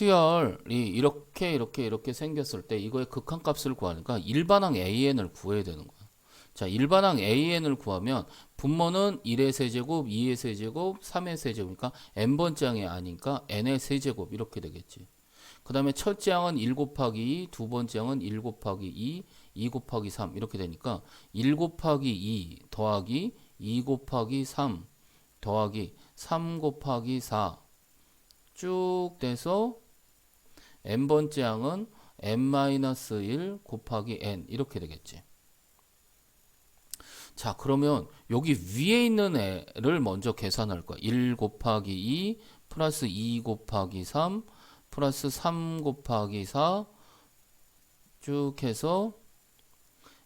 수열이 이렇게 이렇게 이렇게 생겼을 때 이거의 극한값을 구하니까 일반항 AN을 구해야 되는 거야. 자, 일반항 AN을 구하면 분모는 1의 세제곱, 2의 세제곱, 3의 세제곱이니까 n번째 항이 아니니까 n의 세제곱 이렇게 되겠지. 그 다음에 첫째 항은 1 곱하기 2, 두 번째 항은 1 곱하기 2, 2 곱하기 3 이렇게 되니까 1 곱하기 2 더하기 2 곱하기 3 더하기 3 곱하기 4 쭉 돼서 n번째 항은 n-1 곱하기 n 이렇게 되겠지. 자, 그러면 여기 위에 있는 애를 먼저 계산할 거야. 1 곱하기 2 플러스 2 곱하기 3 플러스 3 곱하기 4 쭉 해서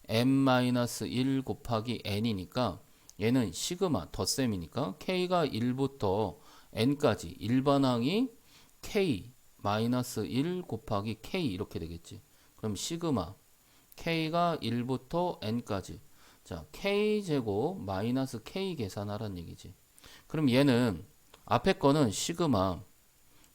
n-1 곱하기 n이니까 얘는 시그마 덧셈이니까 k가 1부터 n까지 일반항이 k 마이너스 1 곱하기 k 이렇게 되겠지. 그럼 시그마 k가 1부터 n까지 자 k 제곱 마이너스 k 계산하라는 얘기지. 그럼 얘는 앞에 거는 시그마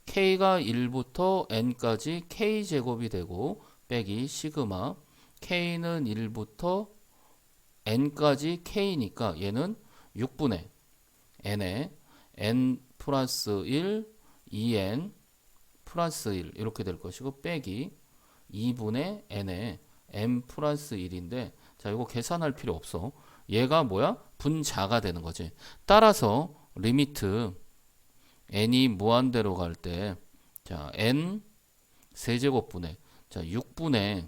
k가 1부터 n까지 k 제곱이 되고 빼기 시그마 k는 1부터 n까지 k니까 얘는 6분의 n에 n 플러스 1 2n 플러스 1 이렇게 될 것이고 빼기 2분의 n에 n 플러스 1인데 자 이거 계산할 필요 없어. 얘가 뭐야? 분자가 되는 거지. 따라서 리미트 n이 무한대로 갈 때 자 n 세제곱분의 자 6분의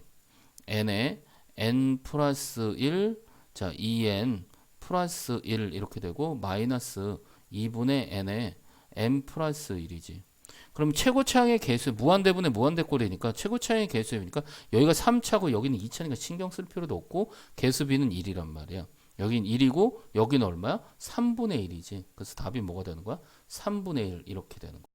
n에 n 플러스 1 자 2n 플러스 1 이렇게 되고 마이너스 2분의 n에 n 플러스 1이지 그럼 최고차항의 개수 무한대분의 무한대꼴이니까 최고차항의 개수이니까 여기가 3차고 여기는 2차니까 신경 쓸 필요도 없고 개수비는 1이란 말이야 여긴 1이고 여기는 얼마야? 3분의 1이지 그래서 답이 뭐가 되는 거야? 3분의 1 이렇게 되는 거야